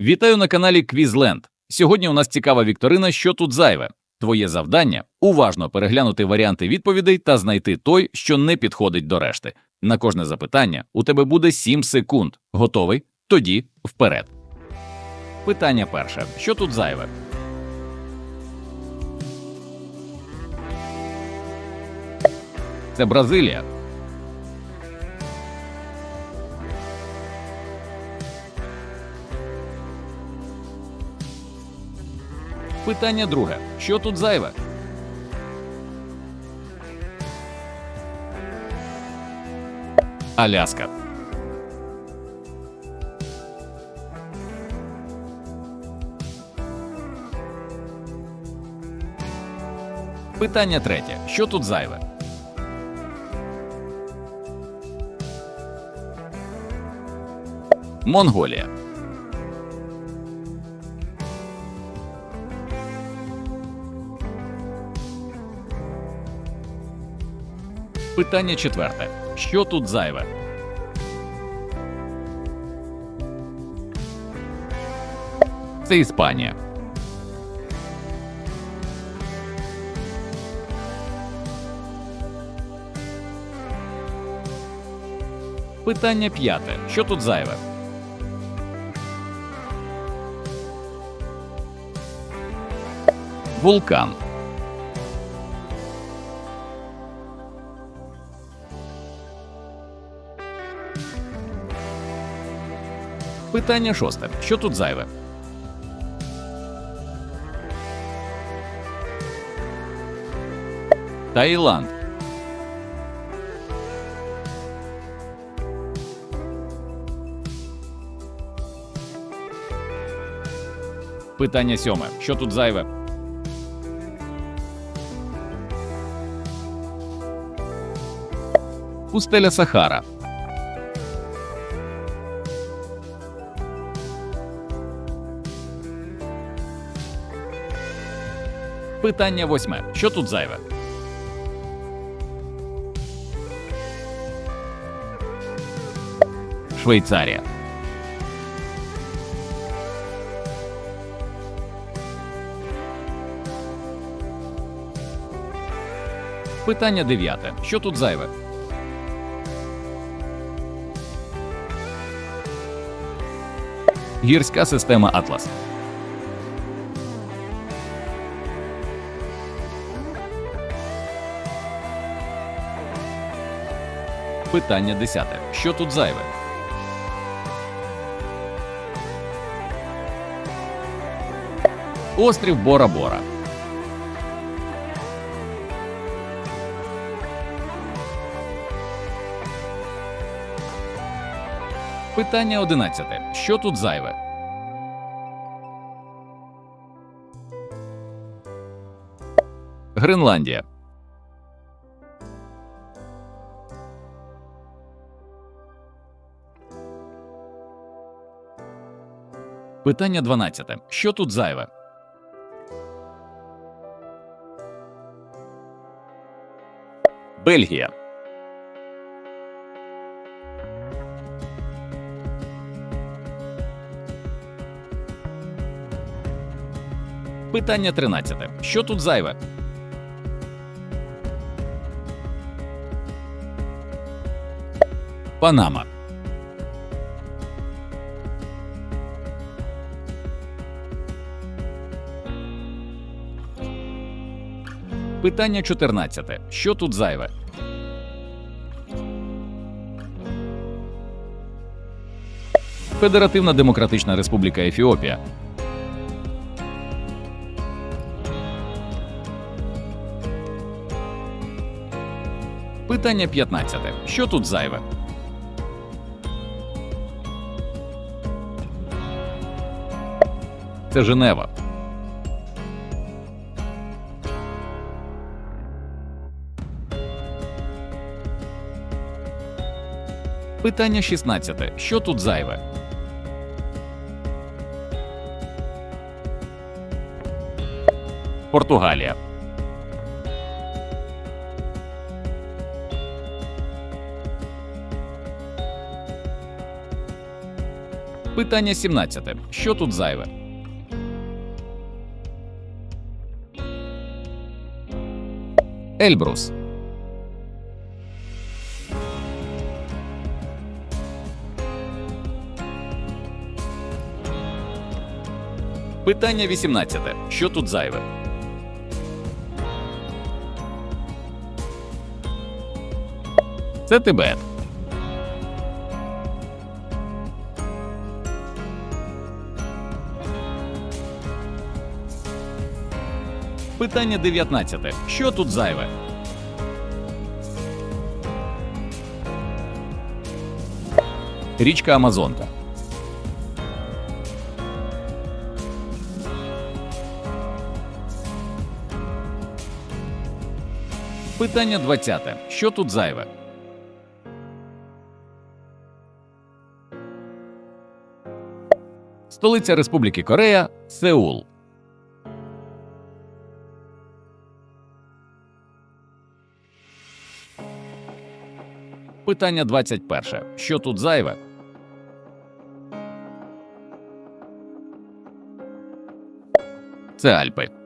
Вітаю на каналі Квізленд. Сьогодні у нас цікава вікторина, що тут зайве. Твоє завдання уважно переглянути варіанти відповідей та знайти той, що не підходить до решти. На кожне запитання у тебе буде 7 секунд. Готовий? Тоді вперед. Питання перше: що тут зайве? Це Бразилія. Питання друге: що тут зайве? Аляска. Питання третє: що тут зайве? Монголія. Питання четверте: що тут зайве? Це Іспанія. Питання п'яте. Що тут зайве? Вулкан. Питання шосте. Що тут зайве? Таїланд. Питання сьоме. Що тут зайве? Пустеля Сахара. Питання восьме. Що тут зайве? Швейцарія. Питання дев'яте. Що тут зайве? Гірська система Атлас. Питання десяте. Що тут зайве? Острів Бора-Бора. Питання одинадцяте. Що тут зайве? Гренландія. Питання 12. Що тут зайве? Бельгія. Питання 13. Що тут зайве? Панама. Питання 14. Що тут зайве? Федеративна Демократична Республіка Ефіопія. Питання 15. Що тут зайве? Це Женева. Питання 16. Що тут зайве? Португалія. Питання 17. Що тут зайве? Ельбрус. Питання 18. Що тут зайве? Це Тибет. Питання 19. Що тут зайве? Річка Амазонка. Питання 20. Що тут зайве? Столиця Республіки Корея Сеул. Питання 21. Що тут зайве? Це Альпи.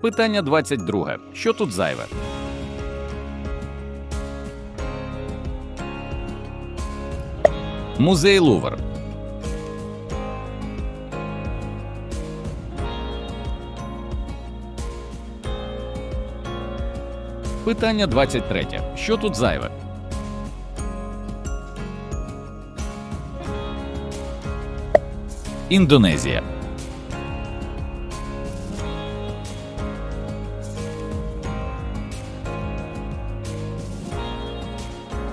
Питання 22. Що тут зайве? Музей Лувр. Питання 23. Що тут зайве? Індонезія.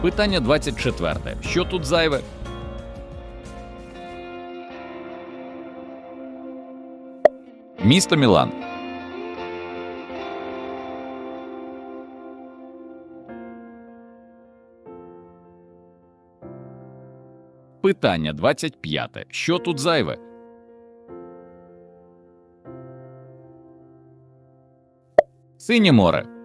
Питання 24. Що тут зайве? Місто Мілан. Питання 25. Що тут зайве? Синє море.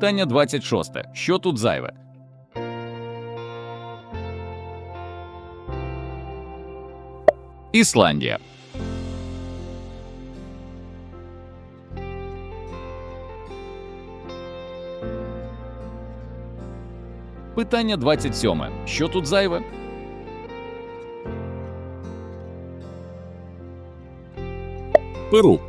Питання 26. Що тут зайве? Ісландія. Питання 27. Що тут зайве? Перу.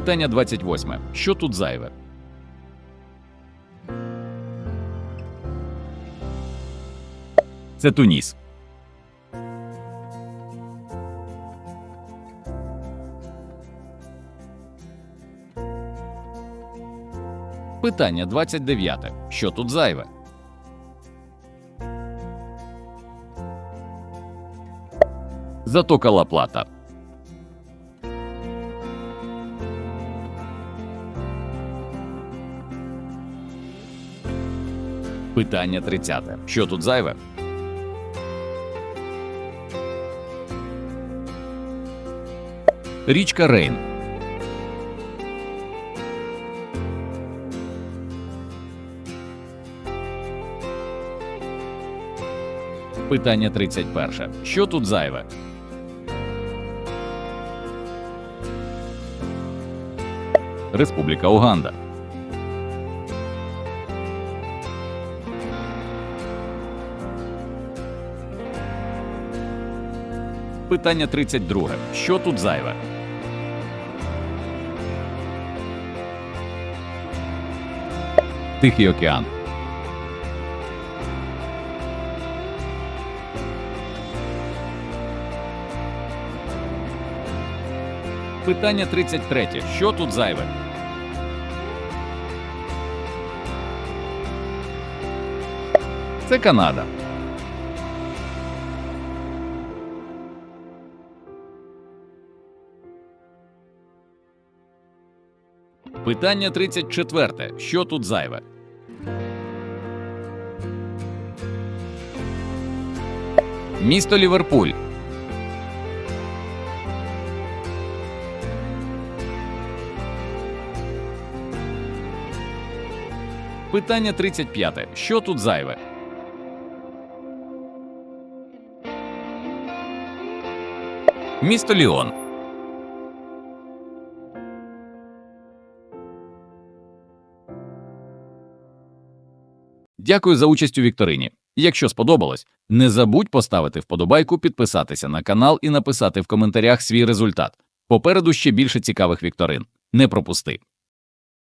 Питання 28. Що тут зайве? Це Туніс. Питання 29. Що тут зайве? Затока Ла Питання 30. Що тут зайве? Річка Рейн. Питання 31. Що тут зайве? Республіка Уганда. Питання 32. Що тут зайве? Тихий океан. Питання 33. Що тут зайве? Це Канада. Питання 34. Що тут зайве? Місто Ліверпуль. Питання 35. Що тут зайве? Місто Ліон. Дякую за участь у вікторині. Якщо сподобалось, не забудь поставити вподобайку, підписатися на канал і написати в коментарях свій результат. Попереду ще більше цікавих вікторин. Не пропусти.